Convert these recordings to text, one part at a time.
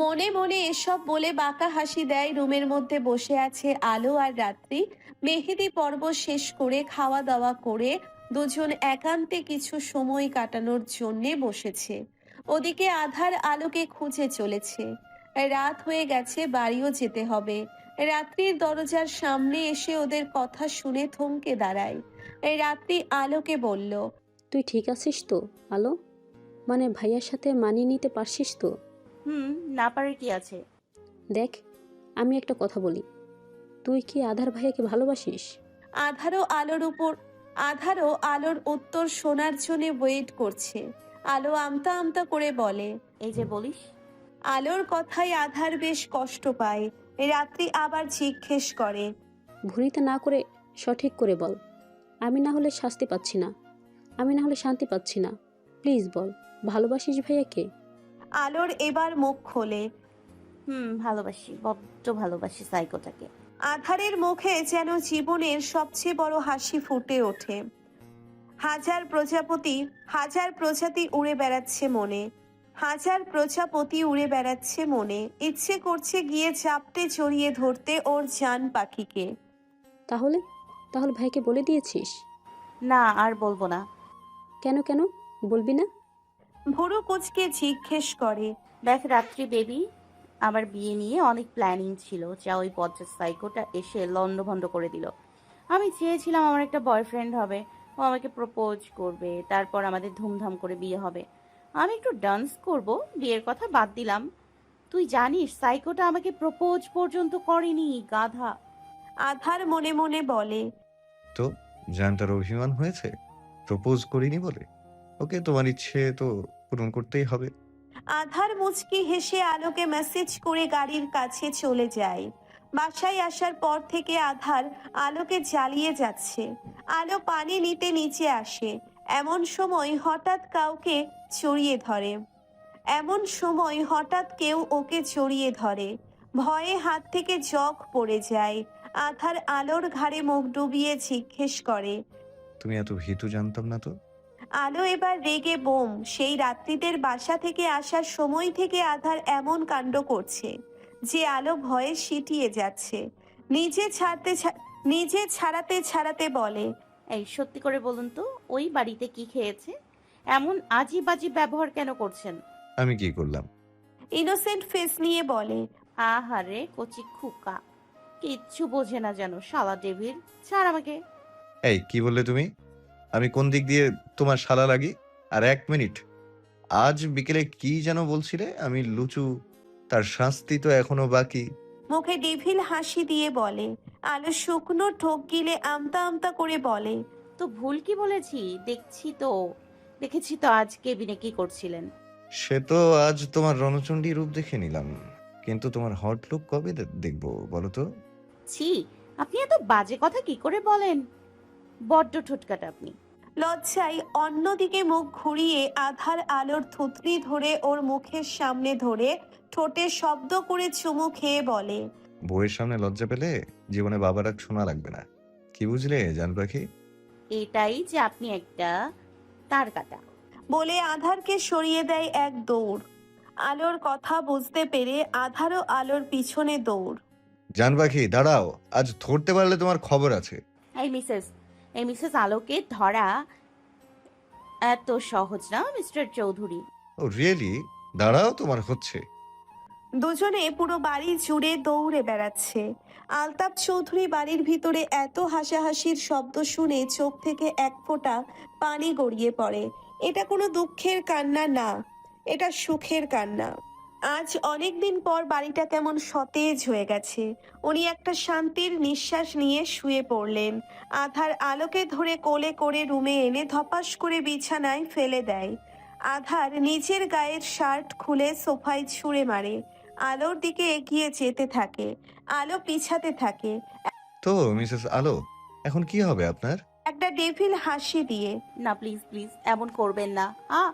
মনে মনে এসব বলে বাঁকা হাসি দেয় রুমের মধ্যে বসে আছে আলো আর রাত্রি। মেহেদি পর্ব শেষ করে খাওয়া দাওয়া করে দুজন একান্তে কিছু সময় কাটানোর জন্যে বসেছে। ওদিকে আধার আলোকে খুঁজে চলেছে। রাত হয়ে গেছে, বাড়িও যেতে হবে। রাত্রির দরজার সামনে এসে ওদের কথা শুনে থমকে দাঁড়ায়। রাত্রি আলোকে বলল, তুই ঠিক আছিস তো, আলো? মানে ভাইয়ার সাথে মানিয়ে নিতে পারছিস তো? হুম না পারে কি আছে? দেখ আমি একটা কথা বলি। তুই কি আধার ভাইয়াকে ভালোবাসিস? আধারও আলোর উপর আধারও আলোর উত্তর শোনার জন্য ওয়েট করছে। আলো আমতা আমতা করে বলে এই যে বলিস? আলোর কথায় আধার বেশ কষ্ট পায়। রাত্রি আবার জিজ্ঞেস করে ভুলিতে না করে সঠিক করে বল। আমি না হলে শাস্তি পাচ্ছি না। আমি না হলে শান্তি পাচ্ছি না। প্লিজ বল ভালোবাসিস ভাইয়াকে আলোর এবার মুখ খোলে। হুম ভালোবাসি বড্ড ভালোবাসি সাইকোটাকে। আধারের মুখে যেন জীবনের সবচেয়ে বড় হাসি ফুটে ওঠে। হাজার প্রজাপতি হাজার প্রজাতি উড়ে বেড়াচ্ছে মনে। হাজার প্রজাপতি উড়ে বেড়াচ্ছে মনে। ইচ্ছে করছে গিয়ে চাপটে চড়িয়ে ধরতে ওর জান পাখিকে। তাহলে? তাহলে ভাইকে বলে দিয়েছিস? না আর বলব না। কেন কেন? বলবি না? ভুরু কুচকে জিজ্ঞেস করে দেখ রাত্রি বেবি আমার বিয়ে নিয়ে অনেক প্ল্যানিং ছিল যা ওই পঞ্চাশ সাইকোটা এসে লন্ডভন্ড করে দিল। আমি চেয়েছিলাম আমার একটা বয়ফ্রেন্ড হবে ও আমাকে প্রপোজ করবে তারপর আমাদের ধুমধাম করে বিয়ে হবে। আমি একটু ডান্স করব বিয়ের কথা বাদ দিলাম। তুই জানিস সাইকোটা আমাকে প্রপোজ পর্যন্ত করেনি গাধা। আধার মনে মনে বলে তো জানটার অভিমান হয়েছে? প্রপোজ করিনি বলে? ওকে তোমার ইচ্ছে তো পূরণ করতেই হবে। আধার মুচকি হেসে আলোকে মেসেজ করে গাড়ির কাছে চলে যায়। বাসায় আসার পর থেকে আধার আলোকে জ্বালিয়ে যাচ্ছে। আলো পানি নিতে নিচে আসে। এমন সময় হঠাৎ কাউকে চড়িয়ে ধরে। এমন সময় হঠাৎ কেউ ওকে চড়িয়ে ধরে। ভয়ে হাত থেকে জগ পড়ে যায়। আধার আলোর ঘাড়ে মুখ ডুবিয়ে জিজ্ঞেস করে তুমি এত ভীতু জানতাম না তো? আলো এবার রেগে বোম। সেই রাত্রিদের বাসা থেকে আসার সময় থেকে আধার এমন কাণ্ড করছে যে আলো ভয়ে সিটিয়ে যাচ্ছে। নিজে ছাড়তে নিজে ছাড়াতে ছাড়াতে বলে এই সত্যি করে বলুন তো ওই বাড়িতে কি খেয়েছে? এমন আজি বাজি ব্যবহার কেন করছেন? আমি কি করলাম? ইনোসেন্ট ফেস নিয়ে বলে আহারে কচি খুকা। কিচ্ছু বোঝে না যেন শালা ডেভির ছাড় আমাকে। এই কি বললে তুমি? আমি কোন দিক দিয়ে তোমার শালা লাগি? আর এক মিনিট। আজ বিকেলে কি যেন বলছিলে? আমি লুচু তার শাস্তি তো এখনও বাকি। মুখে ডেভিল হাসি দিয়ে বলে আলো শুকনো ঠোক গিলে আমতা আমতা করে বলে তো ভুল কি বলেছি? দেখছি তো দেখেছি তো আজ কেবিনে কি করছিলেন। সে তো আজ তোমার রণচণ্ডী রূপ দেখে নিলাম। কিন্তু তোমার হট লুক কবে দেখব বলো তো? ছি আপনি এত বাজে কথা কি করে বলেন? বড্ড ঠোটকাটা আপনি। লজ্জায় অন্যদিকে মুখ ঘুরিয়ে আধার আলোর থুতনি ধরে ওর মুখের সামনে ধরে ঠোঁটে শব্দ করে চুমু খেয়ে বলে বউয়ের সামনে লজ্জা পেলে জীবনে বাবার আর শোনা লাগবে না। কি বুঝলে জান পাখি? এটাই যে আপনি একটা তার কাটা বলে আধারকে সরিয়ে দেয় এক দৌড়। আলোর কথা বুঝতে পেরে আধারও আলোর পিছনে দৌড়। জান পাখি দাঁড়াও আজ ধরতে পারলে তোমার খবর আছে। এই মিসেস এই মিসেস আলোকে ধরা এত সহজ না মিস্টার চৌধুরী? ও রিয়েলি দাঁড়াও তোমার হচ্ছে। দুজনে পুরো বাড়ি জুড়ে দৌড়ে বেড়াচ্ছে। আলতাপ চৌধুরী বাড়ির ভিতরে এত হাসাহাসির শব্দ শুনে চোখ থেকে এক ফোঁটা পানি গড়িয়ে পড়ে। এটা কোনো দুঃখের কান্না না এটা সুখের কান্না। আজ অনেক দিন পর বাড়িটা কেমন সতেজ হয়ে গেছে। উনি একটা শান্তির নিঃশ্বাস নিয়ে শুয়ে পড়লেন। আধার আলোকে ধরে কোলে করে রুমে এনে ধপাস করে বিছানায় ফেলে দেয়। আধার নিজের গায়ের শার্ট খুলে সোফায় ছুঁড়ে মারে। আলোর দিকে এগিয়ে যেতে থাকে। আলো পিছাতে থাকে। তো মিসেস আলো এখন কি হবে আপনার? একটা ডেভিল হাসি দিয়ে না প্লিজ প্লিজ এমন করবেন না। আ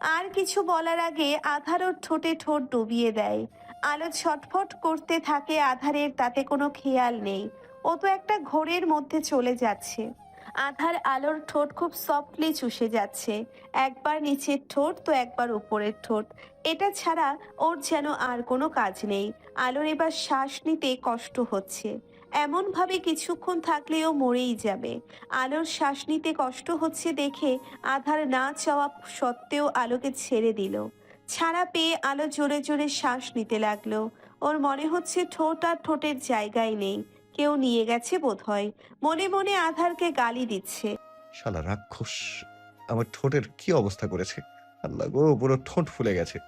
আর কিছু বলার আগে আধারও ঠোঁটে ঠোঁট ডুবিয়ে দেয়। আলো ছটফট করতে থাকে আধারের, তাতে কোনো খেয়াল নেই। ও তো একটা ঘোরের মধ্যে চলে যাচ্ছে। আধার আলোর ঠোঁট খুব সফটলি চুষে যাচ্ছে। একবার নিচের ঠোঁট, তো একবার উপরের ঠোঁট। এটা ছাড়া ওর যেন আর কোনো কাজ নেই। আলোর এবার শ্বাস নিতে কষ্ট হচ্ছে। এমনভাবে কিছুক্ষণ থাকলেও মরেই যাবে। আলোর শ্বাস নিতে কষ্ট হচ্ছে দেখে আধার না চাওয়া সত্ত্বেও আলোকে ছেড়ে দিল। ছাড়া পেয়ে আলো জোরে জোরে শ্বাস নিতে লাগল। ওর মনে হচ্ছে ঠোঁট আর ঠোঁটের জায়গায় নেই। কেউ নিয়ে গেছে বোধহয়। মনে মনে আধারকে গালি দিচ্ছে। শালা রাক্ষস, আমার ঠোঁটের কি অবস্থা করেছে? আল্লাহ গো, পুরো ঠোঁট ফুলে গেছে।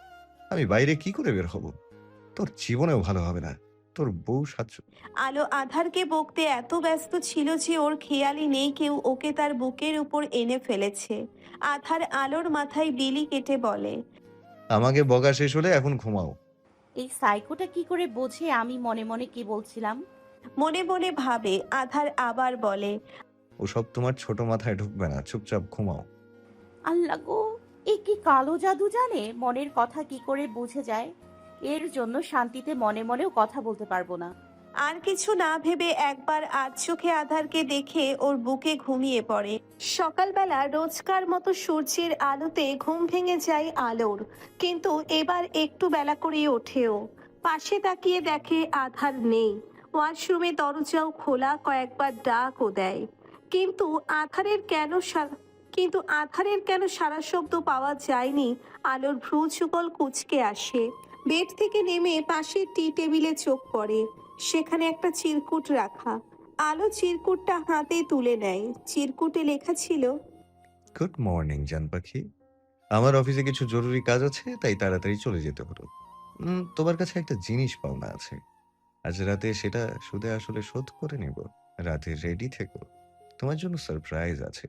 আমি বাইরে কি করে বের হব? তোর জীবনেও ভালো হবে না। তোর বউ সাজ আলো আধারকে বকতে এত ব্যস্ত ছিল যে ওর খেয়ালই নেই কেউ ওকে তার বুকের উপর এনে ফেলেছে। আধার আলোর মাথায় বিলি কেটে বলে আমাকে বগা শেষ হলে এখন ঘুমাও। এই সাইকোটা কি করে বোঝে আমি মনে মনে কি বলছিলাম? মনে মনে ভাবে আধার আবার বলে ওসব তোমার ছোট মাথায় ঢুকবে না চুপচাপ ঘুমাও। আল্লাহ গো এ কি কালো জাদু জানে? মনের কথা কি করে বুঝে যায়? এর জন্য শান্তিতে মনে মনেও কথা বলতে পারব না। আর কিছু না ভেবে একবার আজ চোখে আধারকে দেখে ওর বুকে ঘুমিয়ে পড়ে। সকালবেলা রোজকার মতো সূর্যের আলোতে ঘুম ভেঙে যায় আলোর, কিন্তু এবার একটু বেলা করেই ওঠেও। পাশে তাকিয়ে দেখে আধার নেই। ওয়াশরুমে দরজাও খোলা কয়েকবার ডাকও দেয়। কিন্তু আধারের কেন কিন্তু আধারের কেন সারা শব্দ পাওয়া যায়নি? আলোর ভ্রু যুগল কুচকে আসে। বেড থেকে নেমে পাশের টি টেবিলে চোখ পড়ে। সেখানে একটা চিরকুট রাখা। আলো চিরকুটটা হাতে তুলে নেয়। চিরকুটে লেখা ছিল গুড মর্নিং জান পাখি। আমার অফিসে কিছু জরুরি কাজ আছে তাই তাড়াতাড়ি চলে যেতে হলো উম, তোমার কাছে একটা জিনিস পাওনা আছে। আজ রাতে সেটা সুদে আসলে শোধ করে নেব। রাতে রেডি থেকো। তোমার জন্য সারপ্রাইজ আছে।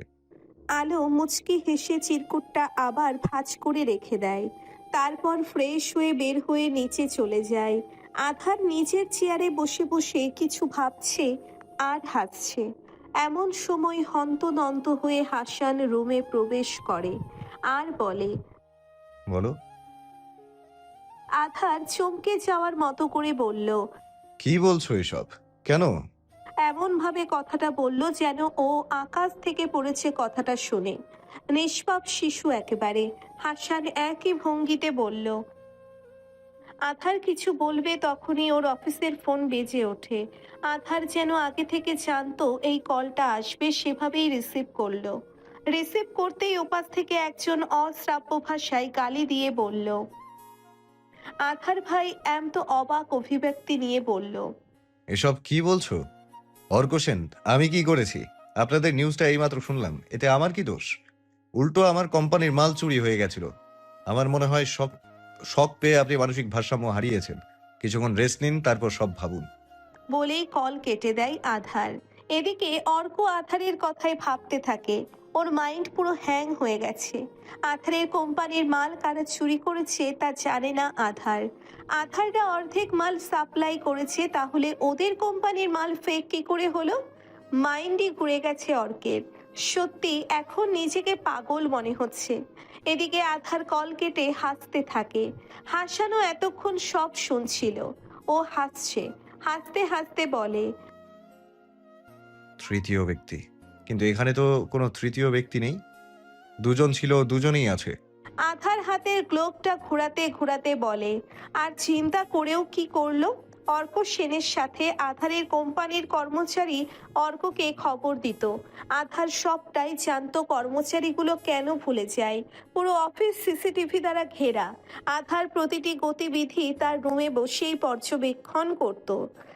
আলো মুচকি হেসে চিরকুটটা আবার ভাঁজ করে রেখে দেয়। তারপর ফ্রেশ হয়ে বের হয়ে নিচে চলে যায়। আধার নিজের চেয়ারে বসে বসে কিছু ভাবছে আর হাসছে। এমন সময় হন্তদন্ত হয়ে হাসান রুমে প্রবেশ করে আর বলে বলো। আধার চমকে যাওয়ার মতো করে বলল কি বলছো এসব? কেন? এমন ভাবে কথাটা বলল যেন ও আকাশ থেকে পড়েছে কথাটা শুনে। নিষ্পাপ শিশু একেবারে। হাসান একই ভঙ্গিতে বলল, আধার কিছু বলবে তখনই ওর অফিসের ফোন বেজে ওঠে। আধার যেন আগে থেকে জানতো এই কলটা আসবে সেভাবেই রিসিভ করল। রিসিভ করতেই ওপাশ থেকে একজন অশ্রাব্য ভাষায় গালি দিয়ে বলল, আধার ভাই এম তো অবাক অভিব্যক্তি নিয়ে বলল, এসব কি বলছো? অর্ক আমি কি করেছি? আপনাদের নিউজটা এইমাত্র শুনলাম, এতে আমার কি দোষ? উল্টো আমার কোম্পানির মাল চুরি হয়ে গেছিল। আমার মনে হয় সব শখ পেয়ে আপনি মানসিক ভারসাম্য হারিয়েছেন। কিছুক্ষণ রেস্ট নিন, তারপর সব ভাবুন। বলেই কল কেটে দেয় আধার। এদিকে অর্ক আধারের কথাই ভাবতে থাকে। ওর মাইন্ড পুরো হ্যাং হয়ে গেছে। আধারের কোম্পানির মাল কারা চুরি করেছে তা জানে না আধার। আধারটা অর্ধেক মাল সাপ্লাই করেছে, তাহলে ওদের কোম্পানির মাল ফেক কি করে হলো? মাইন্ডই ঘুরে গেছে অর্কের। সত্যি এখন নিজেকে পাগল মনে হচ্ছে। এদিকে আধার কল কেটে হাসতে থাকে। হাসানো এতক্ষণ সব শুনছিল। ও হাসছে। হাসতে হাসতে বলে তৃতীয় ব্যক্তি। কিন্তু এখানে তো কোনো তৃতীয় ব্যক্তি নেই। দুজন ছিল দুজনেই আছে। আধার হাতের গ্লোভটা ঘোরাতে ঘোরাতে বলে আর চিন্তা করেও কি করল? অর্ক সেনের সাথে আধারের কোম্পানির কর্মচারী অর্ককে খবর দিত। আধার সবটাই জানত কর্মচারীগুলো কেন ভুলে যায়। পুরো অফিস সিসিটিভি দ্বারা ঘেরা। আধার প্রতিটি গতিবিধি তার রুমে বসেই পর্যবেক্ষণ করত।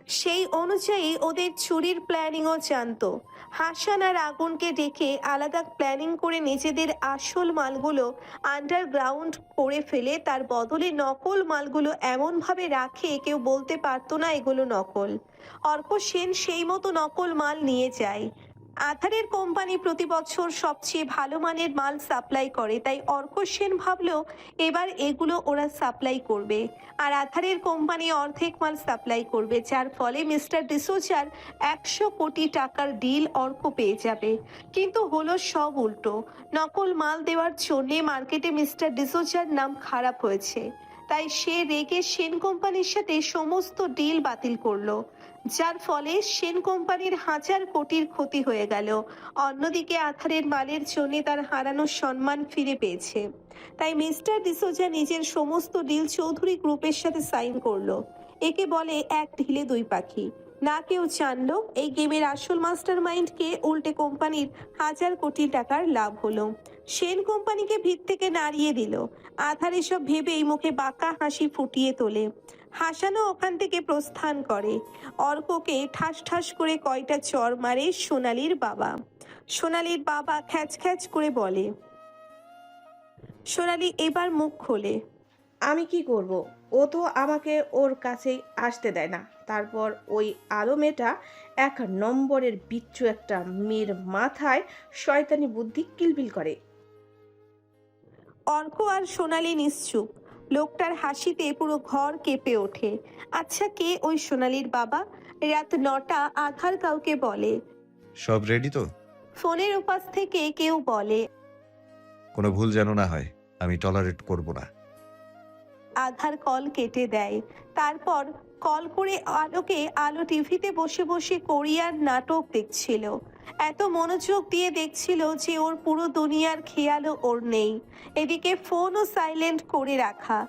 সেই অনুযায়ী ওদের চুরির প্ল্যানিংও জানত। হাসান আর আগুনকে ডেকে আলাদা প্ল্যানিং করে নিজেদের আসল মালগুলো আন্ডারগ্রাউন্ড করে ফেলে, তার বদলে নকল মালগুলো এমনভাবে রাখে, কেউ বলতে পারতো না এগুলো নকল। অর্ক সেন সেই মতো নকল মাল নিয়ে যায়। আধারের কোম্পানি প্রতি বছর সবচেয়ে ভালো মানের মাল সাপ্লাই করে, তাই অর্ক সেন ভাবলো এবার এগুলো ওরা সাপ্লাই করবে। আর আধারের কোম্পানি অর্ধেক মাল সাপ্লাই করবে, যার ফলে মিস্টার ডিসোজার একশো কোটি টাকার ডিল অর্ক পেয়ে যাবে। কিন্তু হলো সব উল্টো। নকল মাল দেওয়ার জন্যে মার্কেটে মিস্টার ডিসোজার নাম খারাপ হয়েছে। তাই সে রেগে সেন কোম্পানির সাথে সমস্ত ডিল বাতিল করল। যার ফলে সেন কোম্পানির হাজার কোটির ক্ষতি হয়ে গেল। অন্যদিকে আথারের মালের জন্য তার হারানো সম্মান ফিরে পেয়েছে। তাই মিস্টার ডিসোজা নিজের সমস্ত ডিল চৌধুরী গ্রুপের সাথে সাইন করল। একে বলে এক ঢিলে দুই পাখি। না কেউ জানলো এই গেমের আসল মাস্টার মাইন্ডকে উল্টে কোম্পানির হাজার কোটি টাকার লাভ হলো। সেন কোম্পানিকে ভিত থেকে নাড়িয়ে দিল। আধার এসব ভেবেই মুখে বাঁকা হাসি ফুটিয়ে তোলে। হাসানো ওখান থেকে প্রস্থান করে। অর্ককে ঠাস ঠাস করে কয়টা চর মারে সোনালির বাবা। সোনালির বাবা খ্যাচ খ্যাচ করে বলে, সোনালি, এবার মুখ খোলে। আমি কি করব? ও তো আমাকে ওর কাছে আসতে দেয় না। তারপর ওই আলো মেয়েটা এক নম্বরের বিচ্ছু একটা মেয়ের মাথায় শয়তানি বুদ্ধি কিলবিল করে। অর্ক আর সোনালি নিশ্চুপ। লোকটার হাসিতে পুরো ঘর কেঁপে ওঠে। আচ্ছা কে ওই সোনালির বাবা? রাত নটা আধার কাউকে বলে। সব রেডি তো? ফোনের উপাস থেকে কেউ বলে। কোনো ভুল যেন না হয় আমি টলারেট করব না। আধার কল কেটে দেয়। তারপর কল করে আলোকে আলো টিভিতে বসে বসে কোরিয়ার নাটক দেখছিল। এত মনোযোগ দিয়ে দেখছিল যে ওর পুরো দুনিয়ার খেয়ালও ওর নেই। এদিকে ফোনও সাইলেন্ট করে রাখা।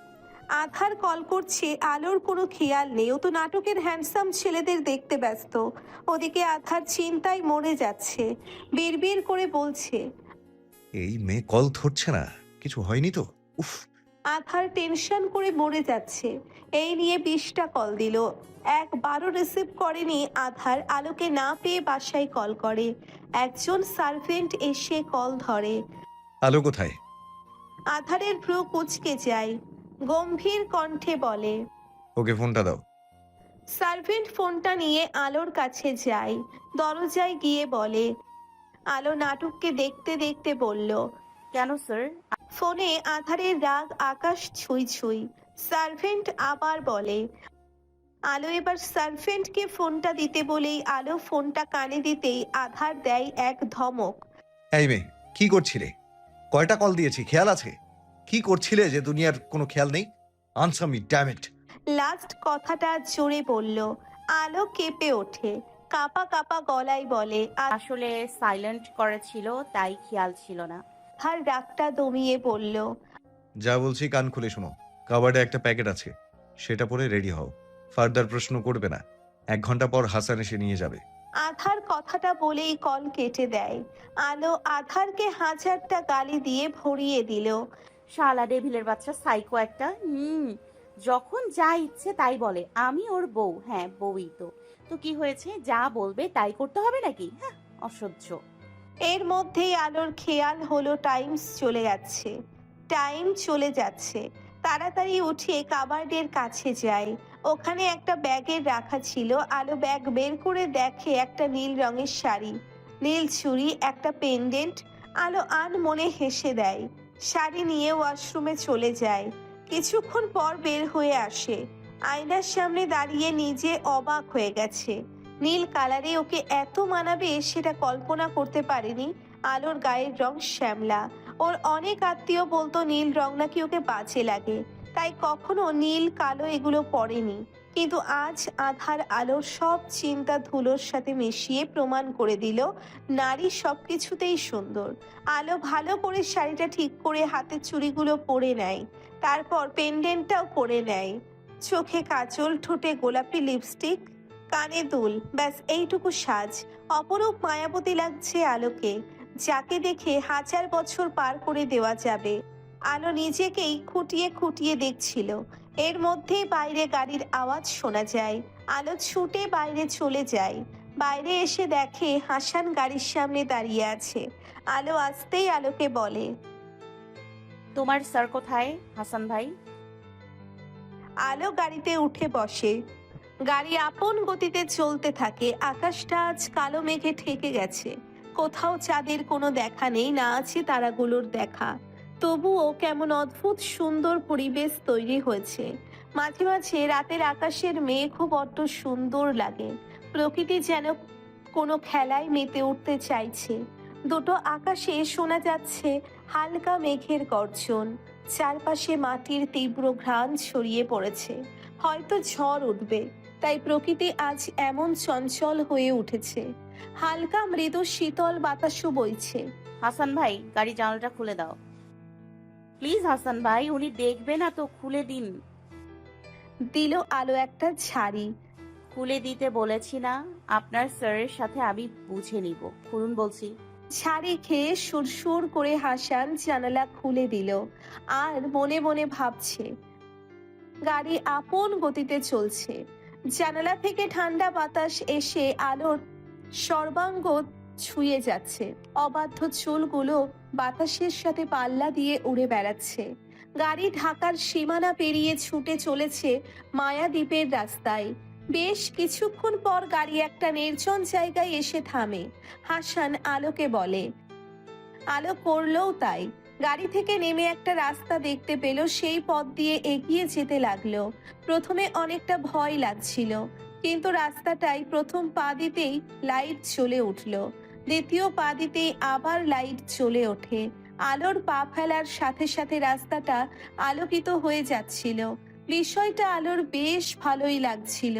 আধার কল করছে, আলোর কোনো খেয়াল নেই। ও তো নাটকের হ্যান্ডসাম ছেলেদের দেখতে ব্যস্ত। ওদিকে আধার চিন্তায় মরে যাচ্ছে। বিড়বিড় করে বলছে, এই মেয়ে কল ধরছে না। কিছু হয়নি তো? উফ। আধার টেনশন করে মরে যাচ্ছে। এই নিয়ে বিশটা কল দিল। একবারও রিসিভ করেনি আধার আলোকে না পেয়ে বাসায় কল করে। একজন সার্ভেন্ট এসে কল ধরে। আলো কোথায়? আধারের ভ্রু কুচকে যায়। গম্ভীর কণ্ঠে বলে ওকে ফোনটা দাও। সার্ভেন্ট ফোনটা নিয়ে আলোর কাছে যায়। দরজায় গিয়ে বলে আলো নাটককে দেখতে দেখতে বলল কেন স্যার ফোনে আধারের রাগ আকাশ ছুঁই ছুঁই। সার্ভেন্ট আবার বলে আলো এবার সার্ভেন্টকে ফোনটা দিতে বলেই আলো ফোনটা কানে দিতেই আধার দেয় এক ধমক। এই মেয়ে কি করছিলে? কয়টা কল দিয়েছি খেয়াল আছে? কি করছিলে যে দুনিয়ার কোনো খেয়াল নেই? আনসার মি ড্যামেট লাস্ট কথাটা জোরে বলল আলো কেঁপে ওঠে কাপা কাপা গলায় বলে আসলে সাইলেন্ট করেছিল তাই খেয়াল ছিল না। আধার রাগটা দমিয়ে বলল যা বলছি কান খুলে শোনো। কাবার্ডে একটা প্যাকেট আছে সেটা পরে রেডি হও। ফার্দার প্রশ্ন করবে না। এক ঘণ্টা পর হাসান এসে নিয়ে যাবে। আধার কথাটা বলেই কল কেটে দেয়। আলো আধারকে হাজারটা গালি দিয়ে ভরিয়ে দিল। শালা ডেভিলের বাচ্চা সাইকো একটা। হুম যখন যা ইচ্ছে তাই বলে। আমি ওর বউ। হ্যাঁ বউই তো। তো কি হয়েছে? যা বলবে তাই করতে হবে নাকি? হ্যাঁ অসহ্য। এর মধ্যেই আলোর খেয়াল হলো টাইমস চলে যাচ্ছে। টাইম চলে যাচ্ছে। তাড়াতাড়ি উঠে কাবার্ডের কাছে যায় ওখানে একটা ব্যাগের রাখা ছিল। আলো ব্যাগ বের করে দেখে একটা নীল রঙের শাড়ি। নীল চুড়ি, একটা পেন্ডেন্ট। আলো আন মনে হেসে দেয়। শাড়ি নিয়ে ওয়াশরুমে চলে যায়। কিছুক্ষণ পর বের হয়ে আসে। আয়নার সামনে দাঁড়িয়ে নিজে অবাক হয়ে গেছে। নীল কালারে ওকে এত মানাবে সেটা কল্পনা করতে পারেনি। আলোর গায়ের রং শ্যামলা। ওর অনেক আত্মীয় বলতো নীল রং নাকি ওকে বাজে লাগে। তাই কখনো নীল, কালো এগুলো পরেনি। কিন্তু আজ আধার আলোর সব চিন্তা ধুলোর সাথে মিশিয়ে প্রমাণ করে দিল, নারী সব কিছুতেই সুন্দর। আলো ভালো করে শাড়িটা ঠিক করে হাতের চুড়িগুলো পরে নেয়। তারপর পেন্ডেন্টটাও পরে নেয়। চোখে কাজল, ঠোঁটে গোলাপি লিপস্টিক কানে দুল ব্যাস এইটুকু সাজ। অপরূপ মায়াবতী লাগছে আলোকে যাকে দেখে হাজার বছর পার করে দেওয়া যাবে। আলো নিজেকেই খুঁটিয়ে খুঁটিয়ে দেখছিল। এর মধ্যেই বাইরে গাড়ির আওয়াজ শোনা যায় আলো ছুটে বাইরে চলে যায়। বাইরে এসে দেখে হাসান গাড়ির সামনে দাঁড়িয়ে আছে। আলো আসতেই আলোকে বলে তোমার স্যার কোথায় হাসান ভাই? আলো গাড়িতে উঠে বসে গাড়ি আপন গতিতে চলতে থাকে। আকাশটা আজ কালো মেঘে ঠেকে গেছে। কোথাও চাঁদের কোনো দেখা নেই, না আছে তারাগুলোর দেখা। তবুও কেমন অদ্ভুত সুন্দর পরিবেশ তৈরি হয়েছে। মাঝে মাঝে রাতের আকাশের মেঘ বড্ড সুন্দর লাগে। প্রকৃতি যেন কোনো খেলায় মেতে উঠতে চাইছে। দুটো আকাশে শোনা যাচ্ছে হালকা মেঘের গর্জন। চারপাশে মাটির তীব্র ঘ্রাণ ছড়িয়ে পড়েছে। হয়তো ঝড় উঠবে। তাই প্রকৃতি আজ এমন চঞ্চল হয়ে উঠেছে। হালকা মৃদু শীতল বাতাসও বইছে। হাসান ভাই গাড়ি জানালাটা খুলে দাও। প্লিজ হাসান ভাই উনি দেখবে না তো খুলে দিন। দিল আলো একটা ঝাড়ি খুলে দিতে বলেছি না আপনার স্যারের সাথে আমি বুঝে নিব। খুলুন বলছি। ছাড়ি খেয়ে সুরসুর করে হাসান জানালা খুলে দিল। আর মনে মনে ভাবছে গাড়ি আপন গতিতে চলছে। জানালা থেকে ঠান্ডা বাতাস এসে আলোর সর্বাঙ্গ ছুঁয়ে যাচ্ছে। অবাধ্য চুলগুলো বাতাসের সাথে পাল্লা দিয়ে উড়ে বেড়াচ্ছে। গাড়ি ঢাকার সীমানা পেরিয়ে ছুটে চলেছে মায়াদ্বীপের রাস্তায়। বেশ কিছুক্ষণ পর গাড়ি একটা নির্জন জায়গায় এসে থামে, হাসান আলোকে বলে। আলো করলেও তাই। গাড়ি থেকে নেমে একটা রাস্তা দেখতে পেল, সেই পথ দিয়ে এগিয়ে যেতে লাগল। প্রথমে অনেকটা ভয় লাগছিল, কিন্তু রাস্তাটাই প্রথম পা দিতেই লাইট জ্বলে উঠল। দ্বিতীয় পা দিতেই আবার লাইট জ্বলে ওঠে। আলোর পা ফেলার সাথে সাথে রাস্তাটা আলোকিত হয়ে যাচ্ছিল। বিষয়টা আলোর বেশ ভালোই লাগছিল।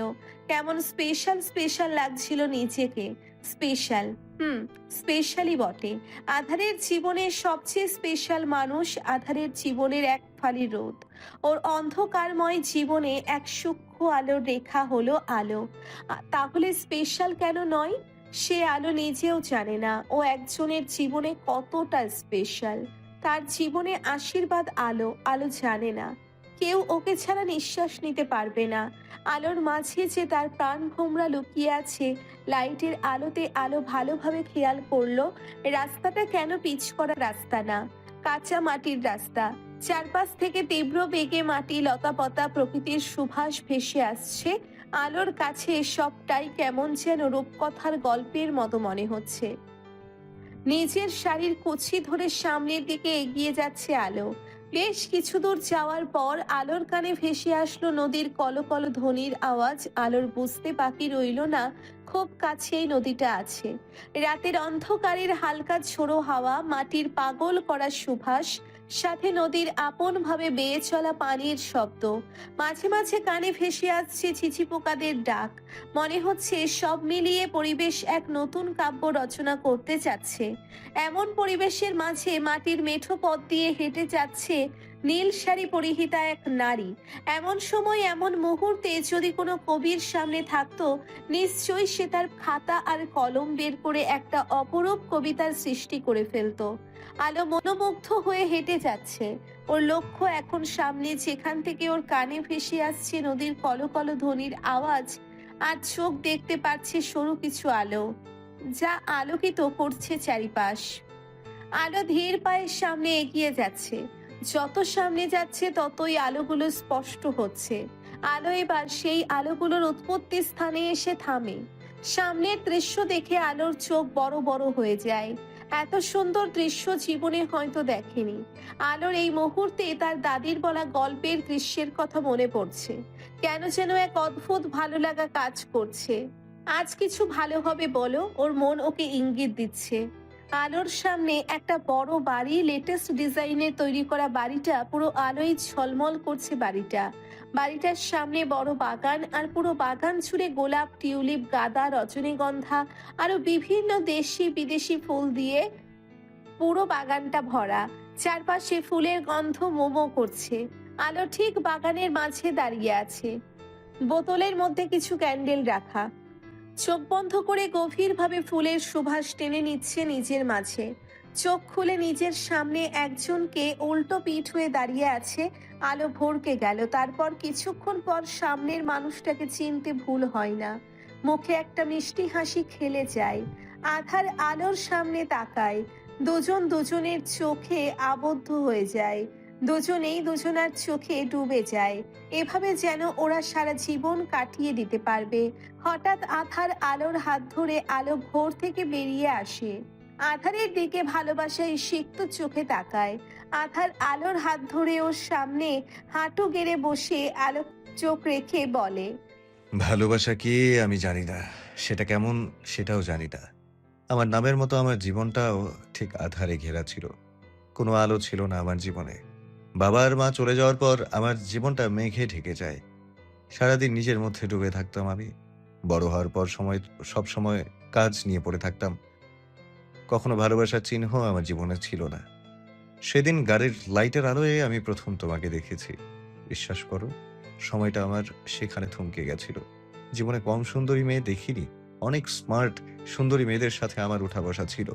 কেমন স্পেশাল স্পেশাল লাগছিল নিজেকে। স্পেশাল হুম স্পেশালি বটে। আধারের জীবনের সবচেয়ে স্পেশাল মানুষ আধারের জীবনের এক ফালি রোদ। ওর অন্ধকারময় জীবনে এক সূক্ষ্ম আলোর রেখা হলো আলো। তাহলে স্পেশাল কেন নয়? সে আলো নিজেও জানে না, ও একজনের জীবনে কতটা স্পেশাল তার জীবনে আশীর্বাদ আলো আলো জানে না। কেউ ওকে ছাড়া নিঃশ্বাস নিতে পারবে না। আলোর মাঝে যে তার প্রাণ ভোমরা লুকিয়ে আছে, লাইটের আলোতে আলো ভালোভাবে খেয়াল করল, রাস্তাটা কেন পিচ করা রাস্তা না? কাঁচা মাটির রাস্তা। চারপাশ থেকে তীব্র বেগে মাটি লতাপতা প্রকৃতির সুভাষ ভেসে আসছে। আলোর কাছে সবটাই কেমন যেন রূপকথার গল্পের মতো মনে হচ্ছে। নিজের শাড়ির কুচি ধরে সামনের দিকে এগিয়ে যাচ্ছে আলো। বেশ কিছু দূর যাওয়ার পর আলোর কানে ভেসে আসলো নদীর কলকল ধ্বনির আওয়াজ। আলোর বুঝতে বাকি রইল না, খুব কাছেই নদীটা আছে। রাতের অন্ধকারের হালকা ছোড়ো হাওয়া, মাটির পাগল করা সুভাষ সাথে নদীর আপন ভাবে বেয়ে চলা পানির শব্দ। মাঝে মাঝে কানে ভেসে আসছে ছিচি পোকাদের ডাক। মনে হচ্ছে সব মিলিয়ে পরিবেশ এক নতুন কাব্য রচনা করতে চাচ্ছে। এমন পরিবেশের মাঝে মাটির মেঠো পথ দিয়ে হেঁটে যাচ্ছে নীল শাড়ি পরিহিতা এক নারী। এমন সময়, এমন মুহূর্তে যদি কোনো কবির সামনে থাকতো, নিশ্চয়ই সে তার খাতা আর কলম বের করে একটা অপরূপ কবিতার সৃষ্টি করে ফেলতো। আলো মনোমুগ্ধ হয়ে হেঁটে যাচ্ছে। ওর লক্ষ্য এখন সামনে, যেখান থেকে ওর কানে ভেসে আসছে নদীর কলকল ধ্বনির আওয়াজ, আর চোখ দেখতে পাচ্ছে সরু কিছু আলো, যা আলোকিত করছে চারিপাশ। আলো ধীর পায়ের সামনে এগিয়ে যাচ্ছে। যত সামনে যাচ্ছে, ততই আলোগুলো স্পষ্ট হচ্ছে। আলো এবার সেই আলোগুলোর উৎপত্তি স্থানে এসে থামে। সামনের দৃশ্য দেখে আলোর চোখ বড় বড় হয়ে যায়। এত সুন্দর দৃশ্য জীবনে হয়তো দেখেনি। আলোর এই মুহূর্তে তার দাদির বলা গল্পের দৃশ্যের কথা মনে পড়ছে। কেন যেন এক অদ্ভুত ভালো লাগা কাজ করছে। আজ কিছু ভালো হবে বলো, ওর মন ওকে ইঙ্গিত দিচ্ছে। আলোর সামনে একটা বড় বাড়ি লেটেস্ট ডিজাইনের তৈরি করা বাড়িটা পুরো আলোয় ঝলমল করছে বাড়িটা। বাড়িটার সামনে বড় বাগান আর পুরো বাগান জুড়ে গোলাপ, টিউলিপ, গাঁদা, রজনীগন্ধা আরও বিভিন্ন দেশি বিদেশি ফুল দিয়ে পুরো বাগানটা ভরা। চারপাশে ফুলের গন্ধ মোমো করছে। আলো ঠিক বাগানের মাঝে দাঁড়িয়ে আছে। বোতলের মধ্যে কিছু ক্যান্ডেল রাখা। চোখ বন্ধ করে গভীরভাবে ফুলের সুভাষ টেনে নিচ্ছে নিজের মাঝে। চোখ খুলে নিজের সামনে একজনকে উল্টো পিঠ হয়ে দাঁড়িয়ে আছে, আলো ভরকে গেল। তারপর কিছুক্ষণ পর সামনের মানুষটাকে চিনতে ভুল হয় না। মুখে একটা মিষ্টি হাসি খেলে যায়। আধার আলোর সামনে তাকায়। দুজন দুজনের চোখে আবদ্ধ হয়ে যায়। দুজনেই দুজনার চোখে ডুবে যায়। এভাবে যেন ওরা সারা জীবন কাটিয়ে দিতে পারবে। হঠাৎ আধার আলোর হাত ধরে আলো ভোর থেকে বেরিয়ে আসে। আধারের দিকে ভালোবাসায় সিক্ত চোখে তাকায়। আধার আলোর হাত ধরে ওর সামনে হাঁটু গেড়ে বসে আলো চোখ রেখে বলে, ভালোবাসা কি আমি জানি না। সেটা কেমন সেটাও জানি না। আমার নামের মতো আমার জীবনটাও ঠিক আধারে ঘেরা ছিল। কোনো আলো ছিল না আমার জীবনে। বাবা আর মা চলে যাওয়ার পর আমার জীবনটা মেঘে ঢেকে যায়। সারাদিন নিজের মধ্যে ডুবে থাকতাম আমি। বড় হওয়ার পর সময়, সব সময় কাজ নিয়ে পড়ে থাকতাম। কখনো ভালোবাসার চিহ্ন আমার জীবনে ছিল না। সেদিন গাড়ির লাইটের আলোয় আমি প্রথম তোমাকে দেখেছি। বিশ্বাস করো, সময়টা আমার সেখানে থমকে গেছিল। জীবনে কম সুন্দরী মেয়ে দেখিনি, অনেক স্মার্ট, সুন্দরী মেয়েদের সাথে আমার উঠা বসা ছিল।